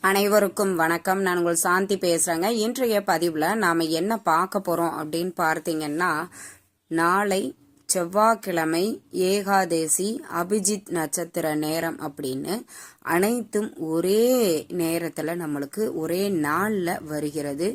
அனைவருக்கும் வணக்கம். நான் உங்கள் சாந்தி பேசுறேங்க. இன்றைய பதிவில் நாம் என்ன பார்க்க போகிறோம் அப்படின்னு பார்த்தீங்கன்னா நாளை செவ்வாய்க்கிழமை ஏகாதேசி அபிஜித் நட்சத்திர நேரம் அப்படின்னு. அனைத்தும் ஒரே நேரத்தில் நம்மளுக்கு ஒரே நாளில் வருகிறது.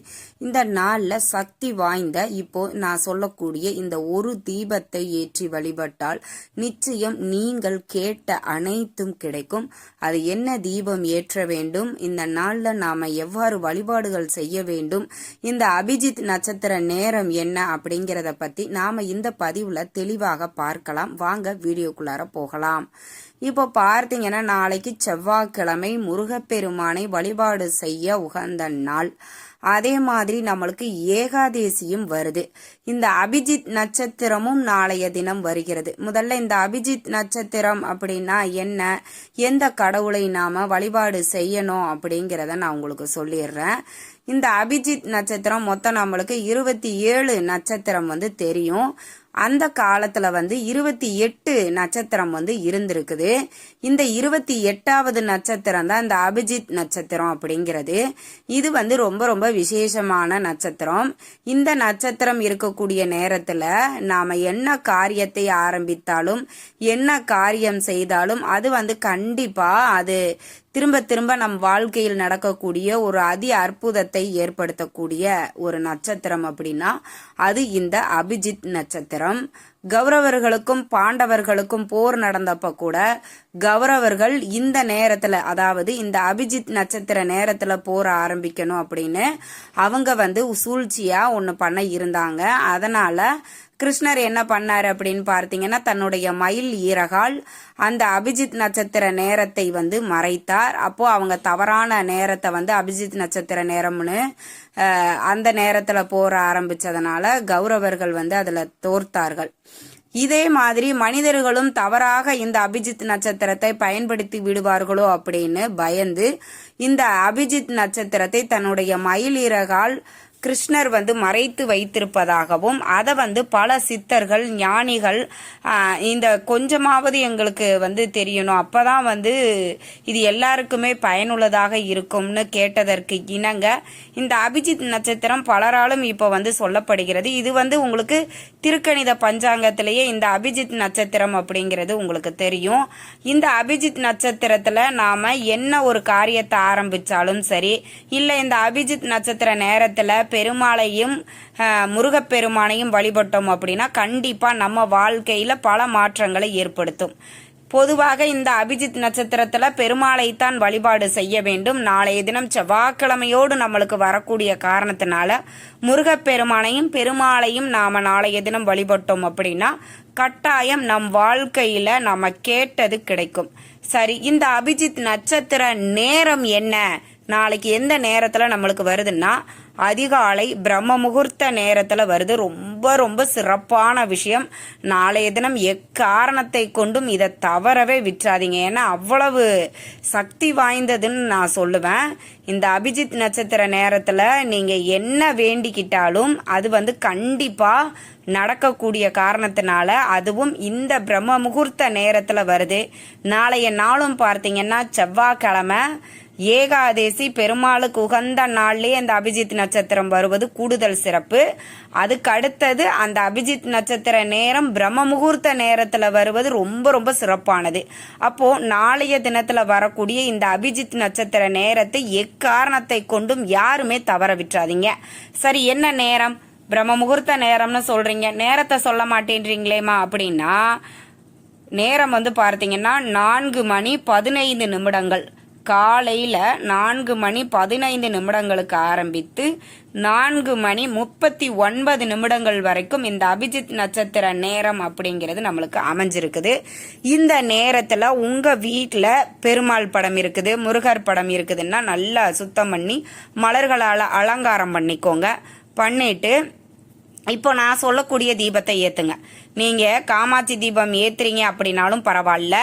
இந்த நாளில் சக்தி வாய்ந்த இப்போ நான் சொல்லக்கூடிய இந்த ஒரு தீபத்தை ஏற்றி வழிபட்டால் நிச்சயம் நீங்கள் கேட்ட அனைத்தும் கிடைக்கும். அது என்ன தீபம் ஏற்ற வேண்டும்? இந்த நாளில் நாம் எவ்வாறு வழிபாடுகள் செய்ய வேண்டும்? இந்த அபிஜித் நட்சத்திர நேரம் என்ன அப்படிங்கிறத பற்றி நாம் இந்த பதிவில் தெளிவாக பார்க்கலாம். வாங்க வீடியோக்குள்ளார போகலாம். இப்போ பார்த்தீங்கன்னா நாளைக்கு செவ்வாய்க்கிழமை முருகப்பெருமானை வழிபாடு செய்ய உகந்த நாள். அதே மாதிரி நம்மளுக்கு ஏகாதேசியும் வருது. இந்த அபிஜித் நட்சத்திரமும் நாளைய தினம் வருகிறது. முதல்ல இந்த அபிஜித் நட்சத்திரம் அப்படின்னா என்ன? எந்த கடவுளை நாம வழிபாடு செய்யணும் அப்படிங்கிறத நான் உங்களுக்கு சொல்லிடுறேன். இந்த அபிஜித் நட்சத்திரம் மொத்தம் நம்மளுக்கு இருபத்தி ஏழு நட்சத்திரம் வந்து தெரியும். அந்த காலத்துல வந்து இருபத்தி எட்டு நட்சத்திரம் வந்து இருந்திருக்குது. இந்த இருபத்தி எட்டாவது நட்சத்திரம் தான் இந்த அபிஜித் நட்சத்திரம் அப்படிங்கிறது. இது வந்து ரொம்ப ரொம்ப விசேஷமான நட்சத்திரம். இந்த நட்சத்திரம் இருக்கக்கூடிய நேரத்துல நாம என்ன காரியத்தை ஆரம்பித்தாலும் என்ன காரியம் செய்தாலும் அது வந்து கண்டிப்பா அது திரும்ப திரும்ப நம் வாழ்க்கையில் நடக்கக்கூடிய ஒரு அதி அற்புதத்தை ஏற்படுத்தக்கூடிய ஒரு நட்சத்திரம் அப்படின்னா அது இந்த அபிஜித் நட்சத்திரம். கௌரவர்களுக்கும் பாண்டவர்களுக்கும் போர் நடந்தப்ப கூட கௌரவர்கள் இந்த நேரத்துல அதாவது இந்த அபிஜித் நட்சத்திர நேரத்துல போர் ஆரம்பிக்கணும் அப்படின்னு அவங்க வந்து சூழ்ச்சியா ஒன்னு பண்ண இருந்தாங்க. அதனால கிருஷ்ணர் என்ன பண்ணார் அப்படின்னு பார்த்தீங்கன்னா தன்னுடைய மயில் ஈரகால் அந்த அபிஜித் நட்சத்திர நேரத்தை வந்து மறைத்தார். அப்போ அவங்க தவறான நேரத்தை வந்து அபிஜித் நட்சத்திர நேரம்னு அந்த நேரத்துல போற ஆரம்பிச்சதுனால கௌரவர்கள் வந்து அதுல தோர்த்தார்கள். இதே மாதிரி மனிதர்களும் தவறாக இந்த அபிஜித் நட்சத்திரத்தை பயன்படுத்தி விடுவார்களோ அப்படின்னு பயந்து இந்த அபிஜித் நட்சத்திரத்தை தன்னுடைய மயிலிறகால் கிருஷ்ணர் வந்து மறைத்து வைத்திருப்பதாகவும் அதை வந்து பல சித்தர்கள் ஞானிகள் இந்த கொஞ்சமாவது எங்களுக்கு வந்து தெரியணும். அப்போதான் வந்து இது எல்லாருக்குமே பயனுள்ளதாக இருக்கும்னு கேட்டதற்கு இணங்க இந்த அபிஜித் நட்சத்திரம் பலராலும் இப்போ வந்து சொல்லப்படுகிறது. இது வந்து உங்களுக்கு திருக்கணித பஞ்சாங்கத்திலேயே இந்த அபிஜித் நட்சத்திரம் அப்படிங்கிறது உங்களுக்கு தெரியும். இந்த அபிஜித் நட்சத்திரத்தில் நாம் என்ன ஒரு காரியத்தை ஆரம்பிச்சாலும் சரி இல்லை இந்த அபிஜித் நட்சத்திர நேரத்தில் பெருமாளையும் முருகப்பெருமானையும் வழிபட்டோம் அப்படின்னா கண்டிப்பாக நம்ம வாழ்க்கையில் பல மாற்றங்களை ஏற்படுத்தும். பொதுவாக இந்த அபிஜித் நட்சத்திரத்தில் பெருமாளைத்தான் வழிபாடு செய்ய வேண்டும். நாளைய தினம் செவ்வாய்க்கிழமையோடு நம்மளுக்கு வரக்கூடிய காரணத்தினால முருகப்பெருமானையும் பெருமாளையும் நாம் நாளைய தினம் வழிபட்டோம் அப்படின்னா கட்டாயம் நம் வாழ்க்கையில் நம்ம கேட்டது கிடைக்கும். சரி இந்த அபிஜித் நட்சத்திர நேரம் என்ன? நாளைக்கு எந்த நேரத்தில் நம்மளுக்கு வருதுன்னா அதிகாலை பிரம்ம முகூர்த்த நேரத்தில் வருது. ரொம்ப ரொம்ப சிறப்பான விஷயம். நாளைய தினம் எக்காரணத்தை கொண்டும் இதை தவறவே விற்றாதீங்க ஏன்னா அவ்வளவு சக்தி வாய்ந்ததுன்னு நான் சொல்லுவேன். இந்த அபிஜித் நட்சத்திர நேரத்தில் நீங்கள் என்ன வேண்டிக்கிட்டாலும் அது வந்து கண்டிப்பாக நடக்கக்கூடிய காரணத்தினால அதுவும் இந்த பிரம்ம முகூர்த்த நேரத்தில் வருது. நாளைய நாளும் பார்த்தீங்கன்னா செவ்வாய்க்கிழமை ஏகாதேசி பெருமாளுக்கு உகந்த நாள்லேயே அந்த அபிஜித் நட்சத்திரம் வருவது கூடுதல் சிறப்பு. அதுக்கு அடுத்தது அந்த அபிஜித் நட்சத்திர நேரம் பிரம்ம முகூர்த்த நேரத்தில் வருவது ரொம்ப ரொம்ப சிறப்பானது. அப்போ நாளைய தினத்தில் வரக்கூடிய இந்த அபிஜித் நட்சத்திர நேரத்தை எக்காரணத்தை கொண்டும் யாருமே தவற விட்டுறாதீங்க. சரி என்ன நேரம்? பிரம்ம முகூர்த்த நேரம்னு சொல்றீங்க. நேரத்தை சொல்ல மாட்டேன்றீங்களேமா அப்படின்னா நேரம் வந்து பார்த்தீங்கன்னா நான்கு மணி பதினைந்து நிமிடங்கள். காலையில் நான்கு மணி பதினைந்து நிமிடங்களுக்கு ஆரம்பித்து நான்கு மணி முப்பத்தி ஒன்பது நிமிடங்கள் வரைக்கும் இந்த அபிஜித் நட்சத்திர நேரம் அப்படிங்கிறது நம்மளுக்கு அமைஞ்சிருக்குது. இந்த நேரத்தில் உங்கள் வீட்டில் பெருமாள் படம் இருக்குது முருகர் படம் இருக்குதுன்னா நல்லா சுத்தம் பண்ணி மலர்களால் அலங்காரம் பண்ணிக்கோங்க. பண்ணிட்டு இப்போ நான் சொல்லக்கூடிய தீபத்தை ஏற்றுங்க நீங்கள் காமாட்சி தீபம் ஏற்றுறீங்க அப்படின்னாலும் பரவாயில்ல.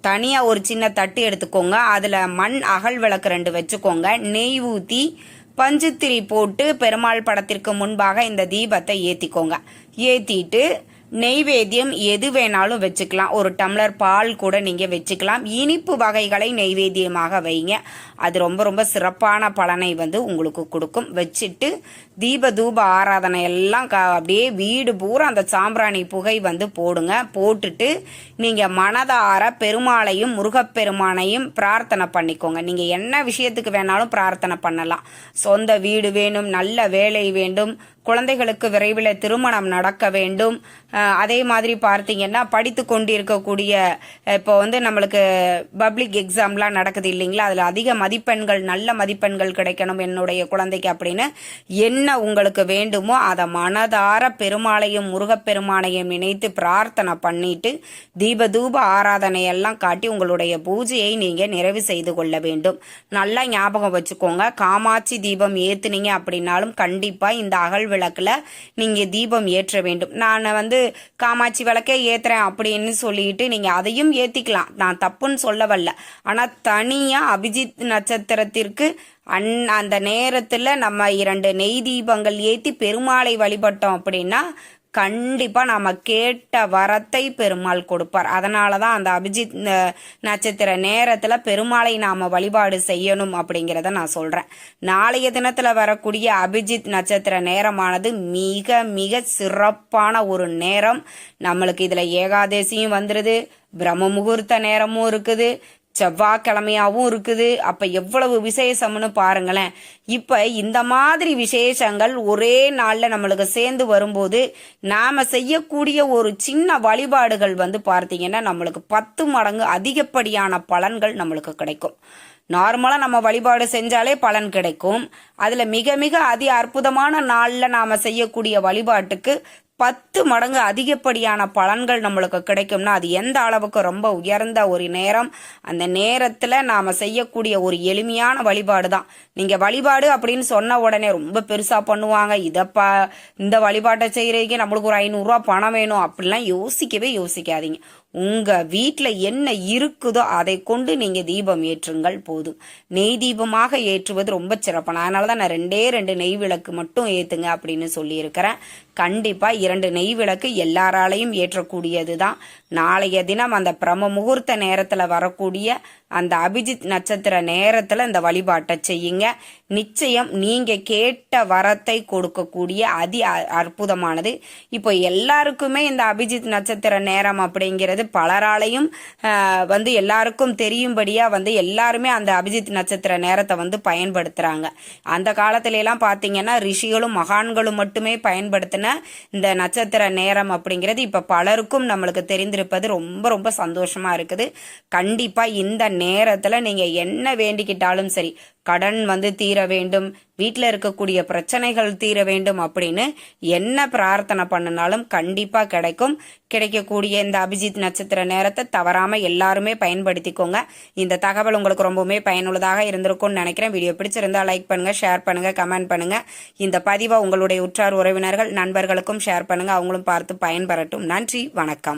தனியாக ஒரு சின்ன தட்டு எடுத்துக்கோங்க. அதில் மண் அகல் விளக்கு ரெண்டு வச்சுக்கோங்க. நெய் ஊற்றி பஞ்சுத்திரி போட்டு பெருமாள் படத்திற்கு முன்பாக இந்த தீபத்தை ஏற்றிக்கோங்க ஏற்றிட்டு நெய்வேத்தியம் எது வேணாலும் வச்சுக்கலாம். ஒரு டம்ளர் பால் கூட நீங்கள் வச்சுக்கலாம். இனிப்பு வகைகளை நெய்வேத்தியமாக வைங்க. அது ரொம்ப ரொம்ப சிறப்பான பலனை வந்து உங்களுக்கு கொடுக்கும். வச்சுட்டு தீப தூப ஆராதனை எல்லாம் க அப்படியே வீடு பூரா அந்த சாம்பிராணி புகை வந்து போடுங்க. போட்டுட்டு நீங்கள் மனதார பெருமாளையும் முருகப்பெருமானையும் பிரார்த்தனை பண்ணிக்கோங்க. நீங்கள் என்ன விஷயத்துக்கு வேணாலும் பிரார்த்தனை பண்ணலாம். சொந்த வீடு வேணும் நல்ல வேலை வேண்டும் குழந்தைகளுக்கு விரைவில் திருமணம் நடக்க வேண்டும். அதே மாதிரி பார்த்தீங்கன்னா படித்து கொண்டிருக்கக்கூடிய இப்போ வந்து நம்மளுக்கு பப்ளிக் எக்ஸாம்லாம் நடக்குது இல்லைங்களா? அதில் அதிக மதிப்பெண்கள் நல்ல மதிப்பெண்கள் கிடைக்கணும் என்னுடைய குழந்தைக்கு அப்படின்னு என்ன உங்களுக்கு வேண்டுமோ அதை மனதார பெருமாளையும் முருகப்பெருமானையும் நினைத்து பிரார்த்தனை பண்ணிட்டு தீப தூப காட்டி உங்களுடைய பூஜையை நீங்கள் நிறைவு செய்து கொள்ள வேண்டும். நல்லா ஞாபகம் வச்சுக்கோங்க. காமாட்சி தீபம் ஏத்துனீங்க அப்படின்னாலும் கண்டிப்பாக இந்த அகல் விளக்கில் நீங்கள் தீபம் ஏற்ற வேண்டும். நான் வந்து காமாட்சி விளக்கே ஏற்றுறேன் அப்படின்னு சொல்லிட்டு நீங்கள் அதையும் ஏற்றிக்கலாம் நான் தப்புன்னு சொல்ல வரல ஆனால் தனியாக அபிஜித் நட்சத்திரத்திற்கு அந் அந்த நேரத்தில் நம்ம இரண்டு நெய் தீபங்கள் ஏற்றி பெருமாளை வழிபட்டோம் அப்படின்னா கண்டிப்பா நாம கேட்ட வரத்தை பெருமாள் கொடுப்பார். அதனால தான் அந்த அபிஜித் நட்சத்திர நேரத்துல பெருமாளை நாம வழிபாடு செய்யணும் அப்படிங்கிறத நான் சொல்றேன். நாளைய தினத்துல வரக்கூடிய அபிஜித் நட்சத்திர நேரமானது மிக மிக சிறப்பான ஒரு நேரம். நம்மளுக்கு இதுல ஏகாதசியும் வந்துருது பிரம்ம முகூர்த்த நேரமும் இருக்குது செவ்வாய்க்கிழமையாவும் இருக்குது. அப்ப எவ்வளவு விசேஷம்னு பாருங்களேன். இப்ப இந்த மாதிரி விசேஷங்கள் ஒரே நாள்ல நம்மளுக்கு சேர்ந்து வரும்போது நாம செய்யக்கூடிய ஒரு சின்ன வழிபாடுகள் வந்து பார்த்தீங்கன்னா நம்மளுக்கு பத்து மடங்கு அதிகப்படியான பலன்கள் நம்மளுக்கு கிடைக்கும். நார்மலாக நம்ம வழிபாடு செஞ்சாலே பலன் கிடைக்கும். அதில் மிக மிக அதி அற்புதமான நாளில் நாம் செய்யக்கூடிய வழிபாட்டுக்கு பத்து மடங்கு அதிகப்படியான பலன்கள் நம்மளுக்கு கிடைக்கும்னா அது எந்த அளவுக்கு ரொம்ப உயர்ந்த ஒரு நேரம். அந்த நேரத்தில் நாம் செய்யக்கூடிய ஒரு எளிமையான வழிபாடு தான். நீங்கள் வழிபாடு அப்படின்னு சொன்ன உடனே ரொம்ப பெருசாக பண்ணுவாங்க. இதப்பா இந்த வழிபாட்டை செய்கிறதுக்கே நம்மளுக்கு ஒரு ஐநூறுரூவா பணம் வேணும். அப்படிலாம் யோசிக்கவே யோசிக்காதீங்க. உங்கள் வீட்டில் என்ன இருக்குதோ அதை கொண்டு நீங்கள் தீபம் ஏற்றுங்கள் போதும். நெய் தீபமாக ஏற்றுவது ரொம்ப சிறப்பான. அதனால தான் நான் ரெண்டே ரெண்டு நெய் விளக்கு மட்டும் ஏத்துங்க அப்படின்னு சொல்லியிருக்கிறேன். கண்டிப்பாக இரண்டு நெய் விளக்கு எல்லாராலையும் ஏற்றக்கூடியது தான். நாளைய தினம் அந்த பிரம முகூர்த்த நேரத்தில் வரக்கூடிய அந்த அபிஜித் நட்சத்திர நேரத்தில் இந்த வழிபாட்டை செய்யுங்க. நிச்சயம் நீங்கள் கேட்ட வரத்தை கொடுக்கக்கூடிய அதி அ- அற்புதமானது. இப்போ எல்லாருக்குமே இந்த அபிஜித் நட்சத்திர நேரம் அப்படிங்கிறது பலராலையும் வந்து எல்லாருக்கும் தெரியும்படியாக வந்து எல்லாருமே அந்த அபிஜித் நட்சத்திர நேரத்தை வந்து பயன்படுத்துகிறாங்க அந்த காலத்திலலாம் பார்த்தீங்கன்னா ரிஷிகளும் மகான்களும் மட்டுமே பயன்படுத்தின இந்த நட்சத்திர நேரம் அப்படிங்கிறது இப்போ பலருக்கும் நம்மளுக்கு தெரிந்திருப்பது ரொம்ப ரொம்ப சந்தோஷமா இருக்குது. கண்டிப்பாக இந்த நேரத்தில் நீங்கள் என்ன வேண்டிக்கிட்டாலும் சரி கடன் வந்து தீர வேண்டும் வீட்டில் இருக்கக்கூடிய பிரச்சனைகள் தீர வேண்டும் அப்படின்னு என்ன பிரார்த்தனை பண்ணினாலும் கண்டிப்பாக கிடைக்கும். கிடைக்கக்கூடிய இந்த அபிஜித் நட்சத்திர நேரத்தை தவறாமல் எல்லாருமே பயன்படுத்திக்கோங்க. இந்த தகவல் உங்களுக்கு ரொம்பவுமே பயனுள்ளதாக இருந்திருக்கும்னு நினைக்கிறேன். வீடியோ பிடிச்சிருந்தா லைக் பண்ணுங்கள் ஷேர் பண்ணுங்கள் கமெண்ட் பண்ணுங்கள் இந்த பதிவை உங்களுடைய உற்றார் உறவினர்கள் நண்பர்களுக்கும் ஷேர் பண்ணுங்கள் அவங்களும் பார்த்து பயன்பெறட்டும். நன்றி வணக்கம்.